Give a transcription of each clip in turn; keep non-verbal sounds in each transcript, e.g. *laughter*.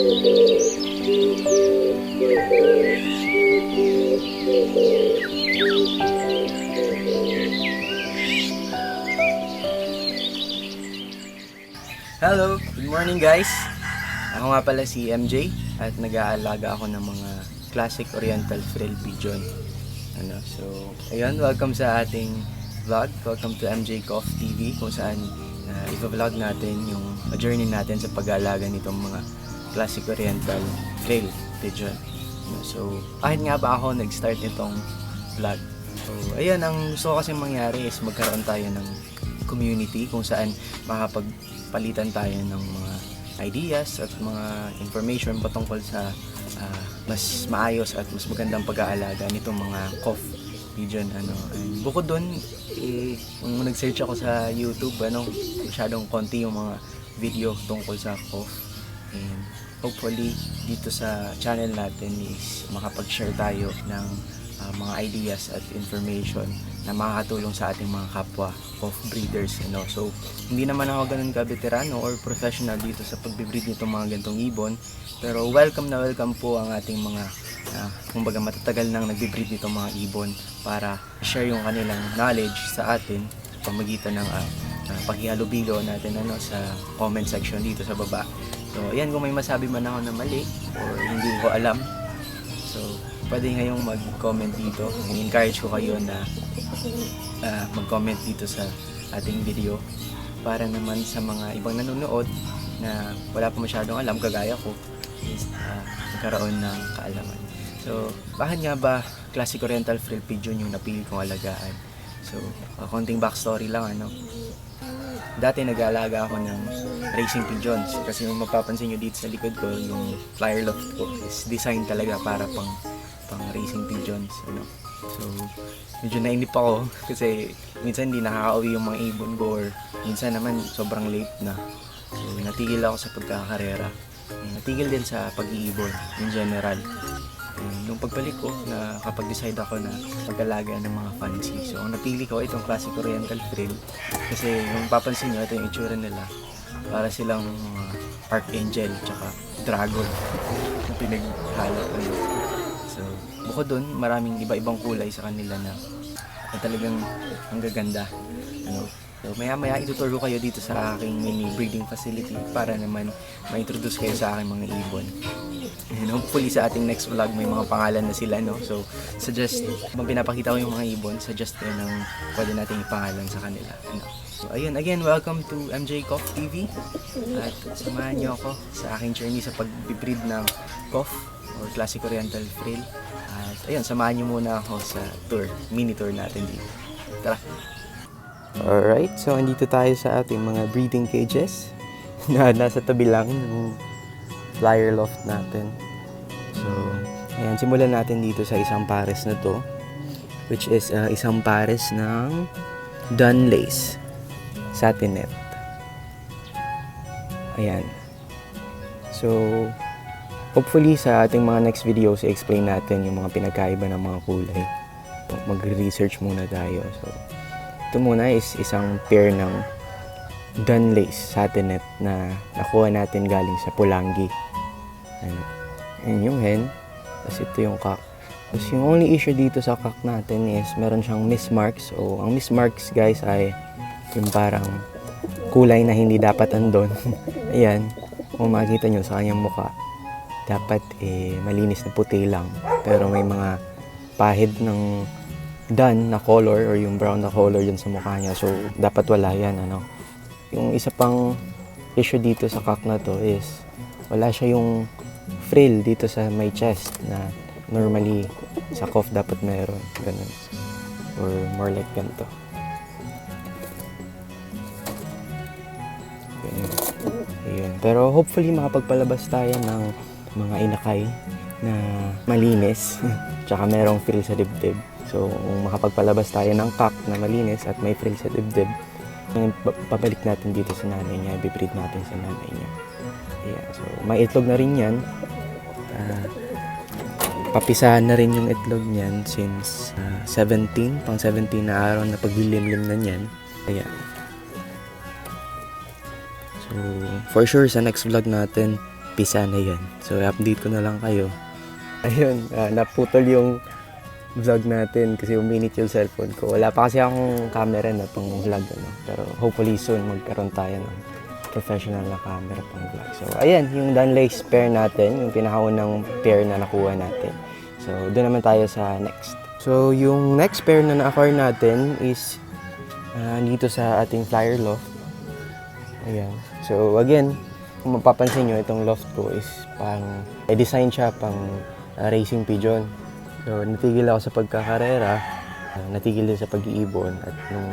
Hello, good morning guys. Ako nga pala si MJ at nag-aalaga ako ng mga classic oriental frill pigeon. Ano, so, ayun, welcome sa ating vlog. Welcome to MJ Coff TV kung saan uh, i-vlog natin yung journey natin sa pag-aalaga nitong mga classic oriental frill pigeon. Ano, so, kahit nga ba ako nag-start nitong vlog. So, ayun, ang gusto ko kasi mangyari is magkaroon tayo ng community kung saan makapagpalitan tayo ng mga ideas at mga information patungkol sa ah, mas maayos at mas magandang pag-aalaga nitong mga cough pigeon ano and bukod doon eh, kung nag-search ako sa YouTube ano masyadong konti yung mga video tungkol sa cough and hopefully dito sa channel natin is makapag-share tayo ng ah, mga ideas at information na makakatulong sa ating mga kapwa of breeders you know. so hindi naman ako ganun ka veterano or professional dito sa pagbibreed nitong mga gantong ibon pero welcome na welcome po ang ating mga ah, kumbaga matatagal nang nagbibreed nitong mga ibon para share yung kanilang knowledge sa atin sa pamagitan ng uh, paghihalubilo natin ano sa comment section dito sa baba so ayan kung may masabi man ako na mali or hindi ko alam So, pwede ngayong mag-comment dito. I-encourage ko kayo na ah, mag-comment dito sa ating video para naman sa mga ibang nanonood na wala pa masyadong alam, kagaya ko, is ah, magkaroon ng kaalaman. So, bakit nga ba Classic Oriental Frill Pigeon yung napili kong alagaan? So, ah, konting backstory lang, ano. Dati nag-aalaga ako ng racing pigeons kasi yung mapapansin nyo dito sa likod ko, yung flyer loft ko is designed talaga para pang pang racing pigeons, ano. So, medyo nainip ako *laughs* kasi minsan hindi nakakauwi yung mga ibon ko or minsan naman sobrang late na. So, natigil ako sa pagkakarera. Natigil din sa pag-iibon in general. Nung pagbalik ko, na kapag decide ako na mag-alaga ng mga fancy. So, ang napili ko itong classic oriental frill. Kasi yung papansin nyo, ito yung itsura nila. Para silang mga park angel, tsaka dragon na pinaghalo. Ano. So, bukod dun, maraming iba-ibang kulay sa kanila na, na talagang ang gaganda. Ano, So, maya-maya ituturo kayo dito sa aking mini breeding facility para naman ma-introduce kayo sa aking mga ibon. And hopefully sa ating next vlog may mga pangalan na sila, no? So, suggest, kung pinapakita ko yung mga ibon, suggest ko ng pwede nating ipangalan sa kanila. No? So, ayun, again, welcome to MJ Coff TV. At samahan niyo ako sa aking journey sa pag-breed ng Coff or Classic Oriental Frill. At ayun, samahan niyo muna ako sa tour, mini tour natin dito. Tara! Alright, so andito tayo sa ating mga breeding cages *laughs* na nasa tabi lang ng flyer loft natin. So, ayan, simulan natin dito sa isang pares na to which is uh, isang pares ng Dunlace Satinet. Ayan. So, hopefully sa ating mga next videos, i-explain natin yung mga pinagkaiba ng mga kulay. Magre-research muna tayo. So, ito muna is isang pair ng Dunlace Satinet na nakuha natin galing sa Pulangi. Ano. And yung hen, tapos ito yung cock. Tapos yung only issue dito sa cock natin is meron siyang mismarks. So, ang mismarks guys ay yung parang kulay na hindi dapat andon. *laughs* Ayan, kung makikita nyo sa kanyang muka, dapat eh, malinis na puti lang. Pero may mga pahid ng dun na color or yung brown na color dyan sa mukha niya. So, dapat wala yan, ano. Yung isa pang issue dito sa cock na to is wala siya yung frill dito sa may chest na normally sa cough dapat meron. Ganun. Or more like ganito. Ganun. Ayun. Pero hopefully makapagpalabas tayo ng mga inakay na malinis. *laughs* Tsaka merong frill sa dibdib. So, kung makapagpalabas tayo ng cock na malinis at may frill sa dibdib, babalik natin dito sa nanay niya, ibibreed natin sa nanay niya. Yeah, so, may itlog na rin yan. Papisahan na rin yung itlog niyan since ah, 17, pang 17 na araw na paglilimlim na niyan. Kaya, so, for sure, sa next vlog natin, pisa na yan. So, update ko na lang kayo. *laughs* Ayun, ah, naputol yung vlog natin kasi uminit yung cellphone ko. Wala pa kasi akong camera na pang vlog. Ano? Pero hopefully soon magkaroon tayo ng professional na camera pang vlog. So, ayan, yung Dunlace pair natin, yung pinakaunang pair na nakuha natin. So, doon naman tayo sa next. So, yung next pair na na-acquire natin is ah, dito sa ating flyer loft. Ayan. So, again, kung mapapansin nyo, itong loft ko is pang, eh, design siya pang ah, racing pigeon. So, natigil ako sa pagkakarera, ah, natigil din sa pag-iibon, at nung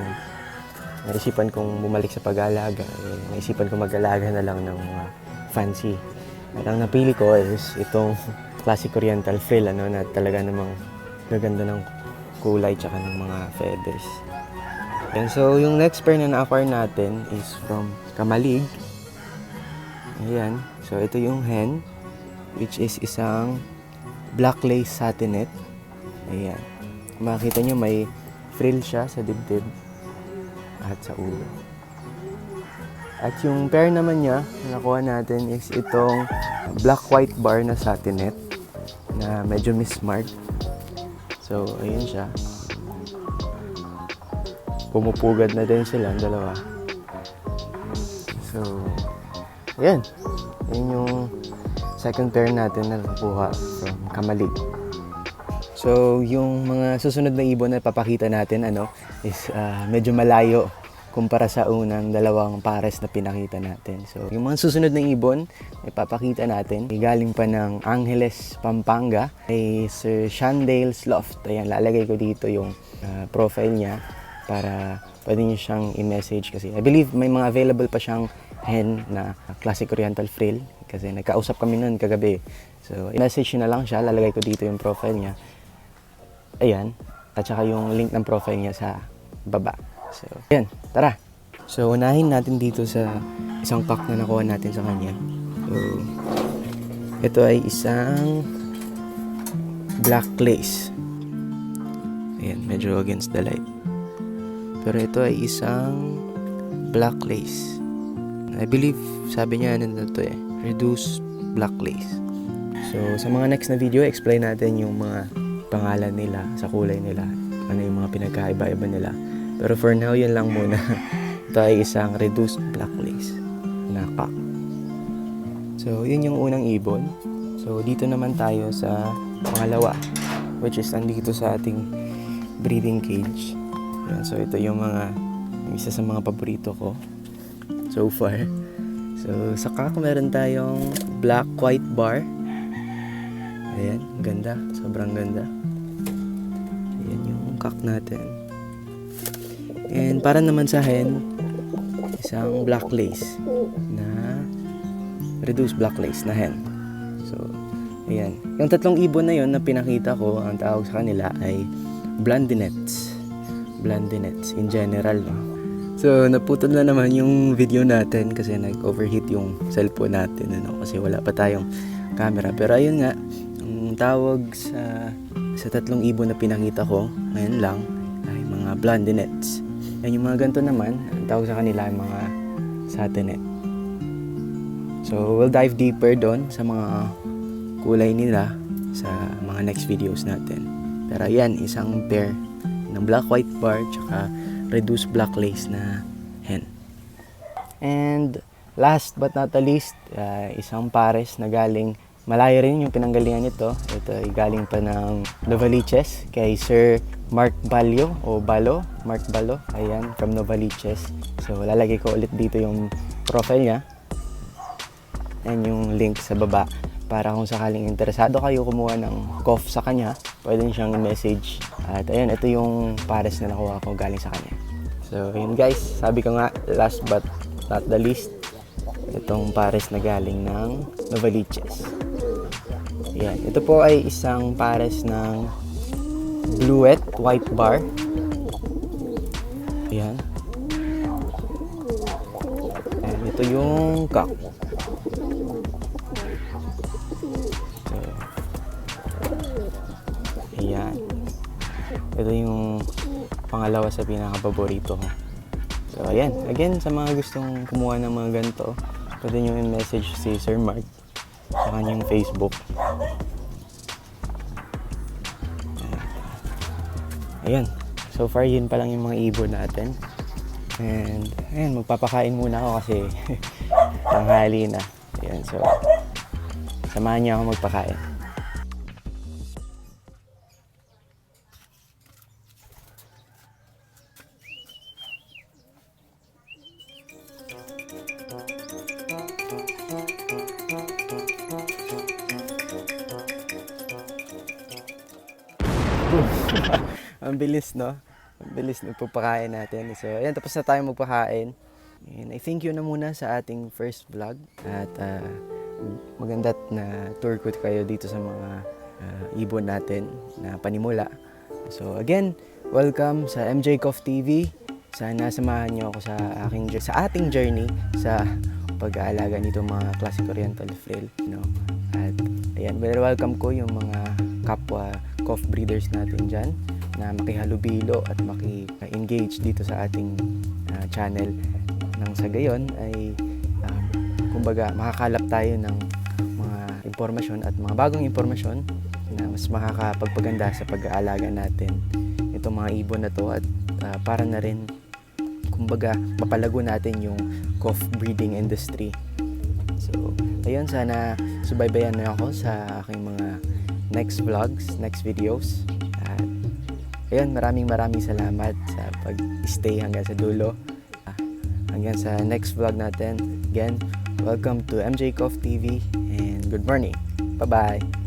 naisipan kong bumalik sa pag-aalaga, eh, naisipan kong mag-alaga na lang ng mga fancy. At ang napili ko is itong classic oriental frill, ano, na talaga namang gaganda ng kulay tsaka ng mga feathers. And so, yung next pair na na-acquire natin is from Kamalig. Ayan. So, ito yung hen, which is isang black lace satinette. Ayan. Kung Makikita nyo, may frill siya sa dibdib at sa ulo. At yung pair naman niya, na nakuha natin is itong black-white bar na satinette na medyo mismarked. So, ayun siya. Pumupugad na din sila, ang dalawa. So, ayan. Yun yung second pair natin na nakuha from Kamalig. So, yung mga susunod na ibon na papakita natin ano is ah, medyo malayo kumpara sa unang dalawang pares na pinakita natin. So, yung mga susunod na ibon ay papakita natin galing pa ng Angeles, Pampanga kay Sir Shandale Sloft. Ayan, lalagay ko dito yung ah, profile niya para pwede niyo siyang i-message kasi I believe may mga available pa siyang hen na classic oriental frill kasi nagkausap kami noon kagabi. So, i-message na lang siya, lalagay ko dito yung profile niya. Ayan. At saka yung link ng profile niya sa baba. So, ayan. Tara. So, unahin natin dito sa isang pack na nakuha natin sa kanya. So, ito ay isang black lace. Ayan, medyo against the light. Pero ito ay isang black lace. I believe, sabi niya ano na to eh, reduced black lace. So, sa mga next na video, explain natin yung mga pangalan nila, sa kulay nila, ano yung mga pinagkaiba-iba nila. Pero for now, yun lang muna. *laughs* Ito ay isang reduced black lace na. So, yun yung unang ibon. So, dito naman tayo sa pangalawa, which is nandito sa ating breeding cage. Yan, so, ito yung mga, isa sa mga paborito ko so far. So, sa cock, meron tayong black-white bar. Ayan, ganda. Sobrang ganda. Ayan yung cock natin. And para naman sa hen, isang black lace na reduced black lace na hen. So, ayan. Yung tatlong ibon na yon na pinakita ko, ang tawag sa kanila ay blondinets. Blondinets in general, no? So, naputol na naman yung video natin kasi nag-overheat yung cellphone natin, ano? Kasi wala pa tayong camera. Pero ayun nga, ang tawag sa sa tatlong ibon na pinakita ko ngayon lang ay mga blondinets. Yan yung mga ganito naman, ang tawag sa kanila ay mga satinet. So, we'll dive deeper doon sa mga kulay nila sa mga next videos natin. Pero yan, isang pair ng black-white bar tsaka reduced black lace na hen. And last but not the least, uh, isang pares na galing malayo rin yung pinanggalingan nito. Ito ay galing pa ng Novaliches kay Sir Mark Balyo o Balo, Mark Balo. Ayan, from Novaliches. So lalagay ko ulit dito yung profile niya. And yung link sa baba para kung sakaling interesado kayo kumuha ng cough sa kanya, pwede siyang message. At ayun, ito yung pares na nakuha ko galing sa kanya. So, yun guys, sabi ko nga, last but not the least, itong pares na galing ng Novaliches. Yan, ito po ay isang pares ng bluet white bar. Ayan. And ito yung. So, ayan. Ito yung pangalawa sa pinaka-paborito ko. So, ayan. Again, sa mga gustong kumuha ng mga ganito, pwede nyo i-message si Sir Mark. sa kanyang Facebook. Ayan. So far, yun pa lang yung mga ibon natin. And, ayan, magpapakain muna ako kasi *laughs* tanghali na. Ayan, so, samahan niyo ako magpakain. Ang bilis, no? Ang bilis ng pagpakain natin. So, ayan, tapos na tayo magpakain. And I thank you na muna sa ating first vlog. At ah, maganda't na tour ko kayo dito sa mga ah, ibon natin na panimula. So, again, welcome sa MJ Coff TV. Sana samahan niyo ako sa aking sa ating journey sa pag-aalaga nito mga classic oriental frill, no? At ayan, very welcome ko yung mga kapwa cough breeders natin dyan na makihalubilo at maki-engage dito sa ating ah, channel. Nang sa gayon ay um, kumbaga makakalap tayo ng mga impormasyon at mga bagong impormasyon na mas makakapagpaganda sa pag-aalaga natin itong mga ibon na to at ah, para na rin kumbaga mapalago natin yung cough breeding industry. So ayun sana subaybayan niyo ako sa aking mga next vlogs, next videos ayun maraming maraming salamat sa pag-stay hanggang sa dulo. Ah, hanggang sa next vlog natin. Again welcome to MJ Cough TV and good morning. Bye bye